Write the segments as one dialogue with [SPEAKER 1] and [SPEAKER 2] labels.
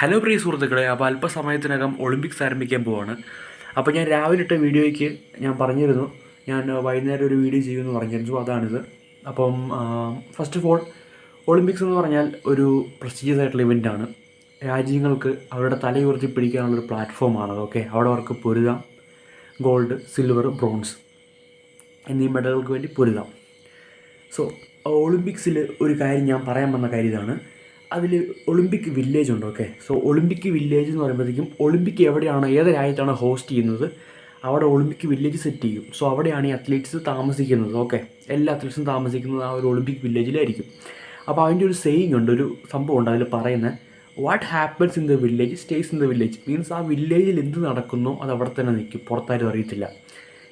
[SPEAKER 1] Hello പ്രിയ സുഹൃത്തുക്കളെ അപ്പോൾ അല്പസമയത്തിനകം ഒളിമ്പിക്സ് ആരംഭിക്കാൻ പോവാണ്. അപ്പോൾ ഞാൻ രാവിലെ ഇട്ട വീഡിയോയ്ക്ക് ഞാൻ പറഞ്ഞിരുന്നു ഞാൻ വൈകുന്നേരം ഒരു വീഡിയോ ചെയ്യുമെന്ന് പറഞ്ഞിരുന്നു അതാണിത്. അപ്പം ഫസ്റ്റ് ഓഫ് ഓൾ ഒളിമ്പിക്സ് എന്ന് പറഞ്ഞാൽ ഒരു പ്രസ്റ്റീജിയസ് ആയിട്ടുള്ള ഇവന്റാണ് രാജ്യങ്ങൾക്ക് അവരുടെ തല ഉയർത്തി പിടിക്കാനുള്ളൊരു പ്ലാറ്റ്ഫോമാണ് ഓക്കെ അവിടെ അവർക്ക് പൊരുതാം. ഗോൾഡ് സിൽവർ ബ്രോൺസ് എന്നീ മെഡലുകൾക്ക് വേണ്ടി പൊരുതാം. സോ ഒളിമ്പിക്സിൽ ഒരു കാര്യം ഞാൻ പറയാൻ വന്ന കാര്യം ഇതാണ്. അതിൽ ഒളിമ്പിക് വില്ലേജ് ഉണ്ട് ഓക്കെ സോ ഒളിമ്പിക് വില്ലേജ് എന്ന് പറയുമ്പോഴത്തേക്കും ഒളിമ്പിക് എവിടെയാണ് ഏത് രാജ്യത്താണ് ഹോസ്റ്റ് ചെയ്യുന്നത് അവിടെ ഒളിമ്പിക് വില്ലേജ് സെറ്റ് ചെയ്യും. സോ അവിടെയാണ് ഈ അത്ലീറ്റ്സ് താമസിക്കുന്നത് ഓക്കെ എല്ലാ അത്ലീറ്റ്സും താമസിക്കുന്നത് ആ ഒരു ഒളിമ്പിക് വില്ലേജിലായിരിക്കും. അപ്പോൾ അതിന്റെ ഒരു സെയിങ് ഉണ്ട് ഒരു സംഭവം ഉണ്ട് അതിൽ പറയുന്നത് what happens in the village stays in the village means ആ വില്ലേജിൽ എന്ത് നടക്കുന്നു അത് അവിടെ തന്നെ നിൽക്കും പുറത്താരും അറിയത്തില്ല.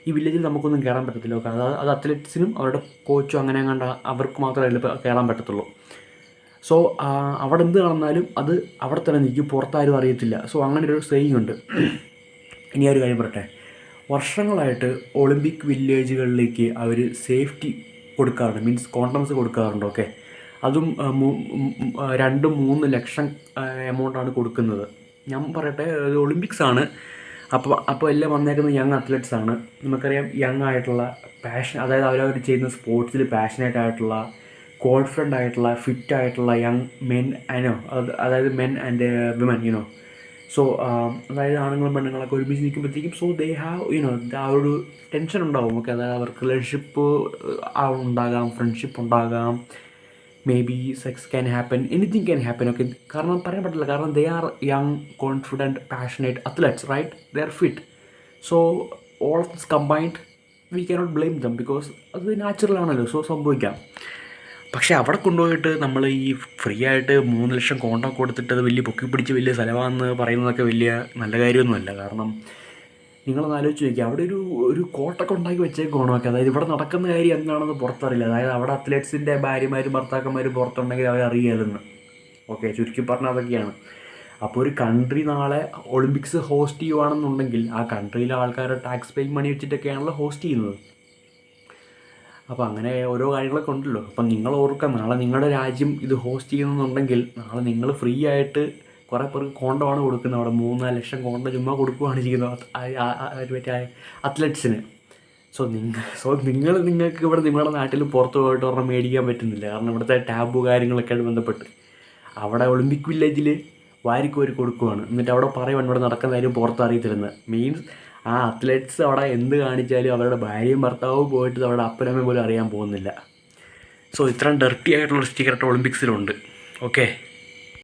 [SPEAKER 1] ഈ വില്ലേജിൽ നമുക്കൊന്നും കയറാൻ പറ്റത്തില്ല ഓക്കെ അത് അത് അത്ലറ്റ്സിനും അവരുടെ കോച്ചും അങ്ങനെ കണ്ട അവർക്ക് മാത്രമേ അതിൽ കയറാൻ പറ്റത്തുള്ളൂ. സോ അവിടെ എന്ത് നടന്നാലും അത് അവിടെ തന്നെ നിൽക്കും പുറത്താരും അറിയത്തില്ല. സോ അങ്ങനെ ഒരു സെയിങ് ഉണ്ട്. ഇനി ഒരു കാര്യം പറട്ടെ വർഷങ്ങളായിട്ട് ഒളിമ്പിക് വില്ലേജുകളിലേക്ക് അവർ സേഫ്റ്റി കൊടുക്കാറുണ്ട്. മീൻസ് കോണ്ടംസ് കൊടുക്കാറുണ്ട് ഓക്കെ അതും രണ്ട് മൂന്ന് ലക്ഷം എമൗണ്ടാണ് കൊടുക്കുന്നത്. ഞാൻ പറയട്ടെ ഒളിമ്പിക്സ് ആണ്. അപ്പോൾ അപ്പോൾ എല്ലാം വന്നേക്കുന്നത് യങ് അത്ലറ്റ്സ് ആണ്. നമുക്കറിയാം യങ് ആയിട്ടുള്ള പാഷൻ അതായത് അവരവർ ചെയ്യുന്ന സ്പോർട്സിൽ പാഷനേറ്റ് ആയിട്ടുള്ള കോൺഫിഡന്റ് ആയിട്ടുള്ള ഫിറ്റ് ആയിട്ടുള്ള യങ് മെൻ ആനോ അതായത് men and women you know so അതായത് ആണുങ്ങളും പെണ്ണുങ്ങളൊക്കെ ഒരുമിച്ച് നിൽക്കുമ്പോഴത്തേക്കും so they have you know ആ ഒരു ടെൻഷൻ ഉണ്ടാവും. ഓക്കെ അതായത് അവർക്ക് റിലേഷൻഷിപ്പ് ഉണ്ടാകാം ഫ്രണ്ട്ഷിപ്പ് ഉണ്ടാകാം. May be sex can happen anything can happen okay കാരണം പറയാൻ പറ്റില്ല കാരണം they are young confident passionate athletes right they are fit so all of this combined we cannot blame them because അത് natural ആണല്ലോ so സംഭവിക്കാം. പക്ഷേ അവിടെ കൊണ്ടുപോയിട്ട് നമ്മൾ ഈ ഫ്രീ ആയിട്ട് മൂന്ന് ലക്ഷം കോണ്ടം കൊടുത്തിട്ട് അത് വലിയ പൊക്കി പിടിച്ച് വലിയ സ്ഥലമാണെന്ന് പറയുന്നതൊക്കെ വലിയ നല്ല കാര്യമൊന്നുമല്ല. കാരണം നിങ്ങളൊന്ന് ആലോചിച്ച് നോക്കിയാൽ അവിടെ ഒരു ഒരു കോട്ടൊക്കെ ഉണ്ടാക്കി വെച്ചേക്കോണമൊക്കെ അതായത് ഇവിടെ നടക്കുന്ന കാര്യം എന്താണെന്ന് പുറത്തറിയില്ല. അതായത് അവിടെ അത്ലറ്റ്സിന്റെ ഭാര്യമാരും ഭർത്താക്കന്മാരും പുറത്തുണ്ടെങ്കിൽ അവർ അറിയാമെന്ന് ഓക്കെ ചുരുക്കി പറഞ്ഞാൽ അതൊക്കെയാണ്. അപ്പോൾ ഒരു കൺട്രി നാളെ ഒളിമ്പിക്സ് ഹോസ്റ്റ് ചെയ്യുവാണെന്നുണ്ടെങ്കിൽ ആ കൺട്രിയിലെ ആൾക്കാരുടെ ടാക്സ് പേയിങ് മണി വെച്ചിട്ടൊക്കെയാണല്ലോ ഹോസ്റ്റ് ചെയ്യുന്നത്. അപ്പോൾ അങ്ങനെ ഓരോ കാര്യങ്ങളൊക്കെ ഉണ്ടല്ലോ. അപ്പം നിങ്ങൾ ഓർക്കുക നാളെ നിങ്ങളുടെ രാജ്യം ഇത് ഹോസ്റ്റ് ചെയ്യുന്നുണ്ടെങ്കിൽ നാളെ നിങ്ങൾ ഫ്രീ ആയിട്ട് കുറേ പേർക്ക് കോണ്ടമാണ് കൊടുക്കുന്നത്. അവിടെ മൂന്നാൽ ലക്ഷം കോണ്ട ചുമ്മാ കൊടുക്കുകയാണ് ചെയ്യുന്നത്. മറ്റേ അത്ലറ്റ്സിന് സോ നിങ്ങൾ സോ നിങ്ങൾ നിങ്ങൾക്ക് ഇവിടെ നിങ്ങളുടെ നാട്ടിൽ പുറത്ത് പോയിട്ട് ഒരെണ്ണം മേടിക്കാൻ പറ്റുന്നില്ല. കാരണം ഇവിടുത്തെ ടാബു കാര്യങ്ങളൊക്കെ ആയിട്ട് ബന്ധപ്പെട്ട്. അവിടെ ഒളിമ്പിക് വില്ലേജിൽ വാരിക്കോരി കൊടുക്കുവാണ്. എന്നിട്ട് അവിടെ പറയുവാണ് ഇവിടെ നടക്കുന്ന കാര്യം പുറത്ത് അറിയത്തില്ലെന്ന് മീൻസ് ആ അത്ലറ്റ്സ് അവിടെ എന്ത് കാണിച്ചാലും അവരുടെ ഭാര്യയും ഭർത്താവും പോയിട്ട് അവരുടെ അപ്പനമ്മയും പോലും അറിയാൻ പോകുന്നില്ല. സോ ഇത്രയും ഡർട്ടി ആയിട്ടുള്ള സ്റ്റിക്കർ ഒളിമ്പിക്സിലുണ്ട് ഓക്കെ